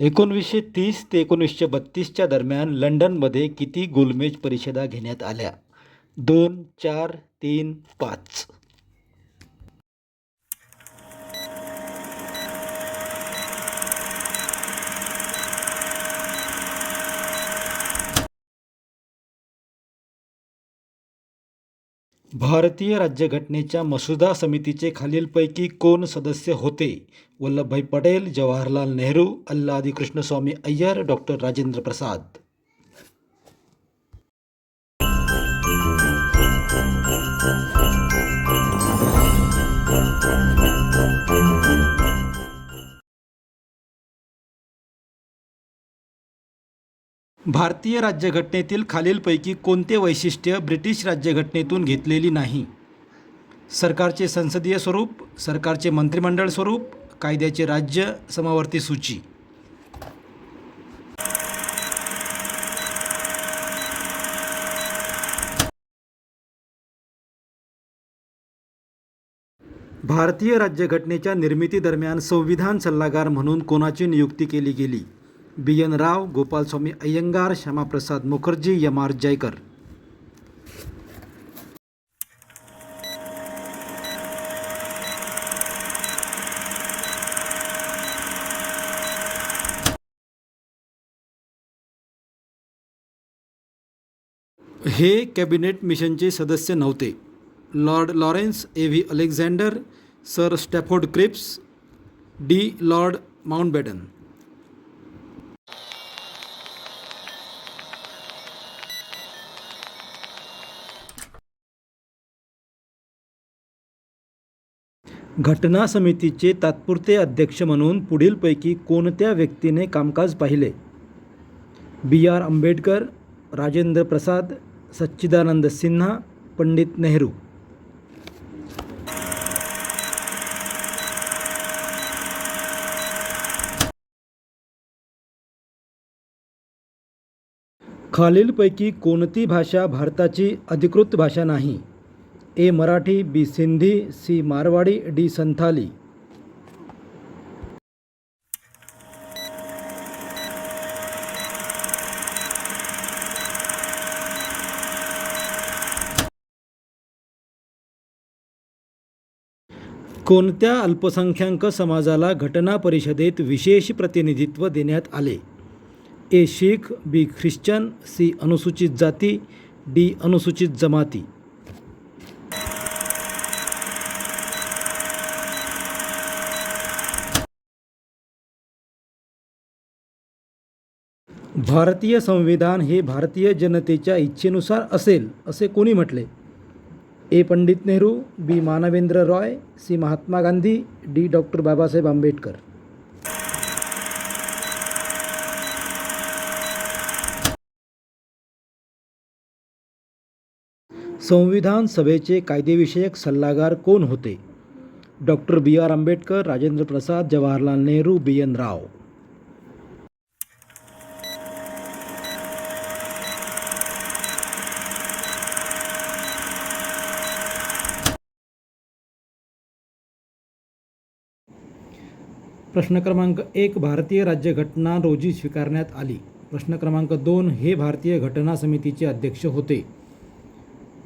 एकोणवीसशे तीस ते एकोणीसशे बत्तीसच्या दरम्यान लंडनमध्ये किती गोलमेज परिषदा घेण्यात आल्या? दोन चार तीन पाच. भारतीय राज्यघटनेच्या मसुदा समितीचे खालीलपैकी कोण सदस्य होते? वल्लभभाई पटेल जवाहरलाल नेहरू अल्लादी कृष्णस्वामी अय्यर डॉक्टर राजेंद्र प्रसाद. भारतीय राज्यघटनेतील खालीलपैकी कोणते वैशिष्ट्य ब्रिटिश राज्यघटनेतून घेतलेली नाही? सरकारचे संसदीय स्वरूप सरकारचे मंत्रिमंडळ स्वरूप कायद्याचे राज्य समावर्ती सूची. भारतीय राज्यघटनेच्या निर्मितीदरम्यान संविधान सल्लागार म्हणून कोणाची नियुक्ती केली गेली? B N Rau Gopalaswami Ayyangar Shyamaprasad Mukherjee M R Jayakar. हे कॅबिनेट मिशनचे सदस्य नव्हते. Lord Lawrence A V Alexander sir Stafford Cripps D lord Mountbatten. घटना समितीचे तात्पुरते अध्यक्ष म्हणून पुढीलपैकी कोणत्या व्यक्तीने कामकाज पाहिले? B R Ambedkar Rajendra Prasad Sachchidananda Sinha Pandit Nehru. खालीलपैकी कोणती भाषा भारताची अधिकृत भाषा नाही? A Marathi B Sindhi C Marwari D Santhali. कोणत्या अल्पसंख्याक समाजाला घटना परिषदेत विशेष प्रतिनिधित्व देण्यात आले? ए शीख बी ख्रिश्चन सी अनुसूचित जाती डी अनुसूचित जमाती. भारतीय संविधान हे भारतीय जनतेच्या इच्छेनुसार असेल असे कोणी म्हटले? A. Pandit Nehru B. Manvendra Roy C. Mahatma Gandhi D. Doctor Babasaheb Ambedkar. संविधान सभेचे कायदेविषयक सल्लागार कोण होते? Doctor B. R. Ambedkar Rajendra Prasad Jawaharlal Nehru B. N. Rau. प्रश्न क्रमांक एक भारतीय राज्यघटना रोजी स्वीकारण्यात आली. प्रश्न क्रमांक दोन हे भारतीय घटना समितीचे अध्यक्ष होते.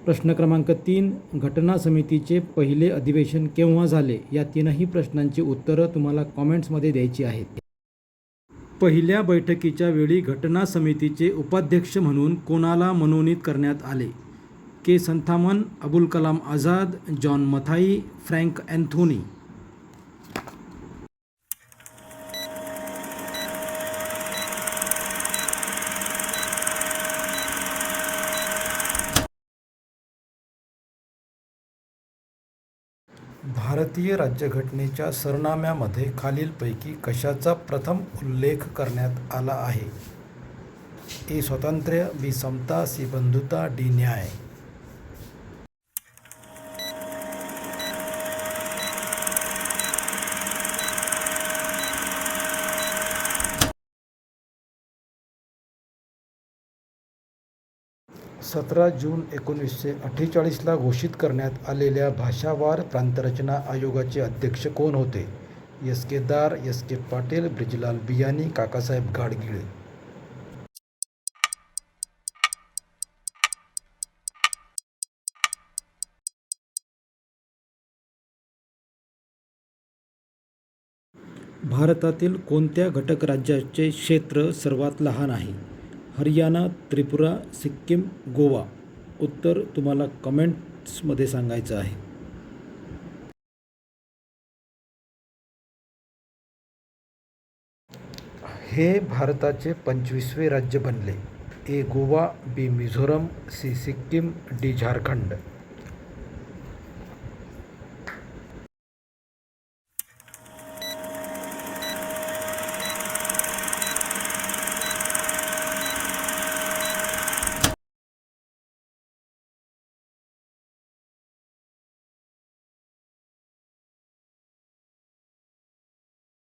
प्रश्न क्रमांक तीन घटना समितीचे पहिले अधिवेशन केव्हा झाले? या तीनही प्रश्नांची उत्तरं तुम्हाला कॉमेंट्समध्ये द्यायची आहेत. पहिल्या बैठकीच्या वेळी घटना समितीचे उपाध्यक्ष म्हणून कोणाला मनोनीत करण्यात आले? K. Santhanam Abul Kalam Azad John Mathai frank Anthony. भारतीय राज्यघटनेच्या सरनाम्यामध्ये खालीलपैकी कशाचा प्रथम उल्लेख करण्यात आला आहे? ए. स्वातंत्र्य बी. समता सी. बंधुता डी. न्याय. सतरा जून एकोणीसशे अठ्ठेचाळीसला घोषित करण्यात आलेल्या भाषावार प्रांतरचना आयोगाचे अध्यक्ष कोण होते? S K Dar S K Patil Brijlal Biyani Kakasaheb Gadgil. भारतातील कोणत्या घटक राज्याचे क्षेत्र सर्वात लहान आहे? हरियाणा त्रिपुरा सिक्कीम गोवा. उत्तर तुम्हाला कमेंट्समध्ये सांगायचं आहे. हे भारताचे पंचवीसवे राज्य बनले. A Goa B Mizoram C Sikkim D Jharkhand.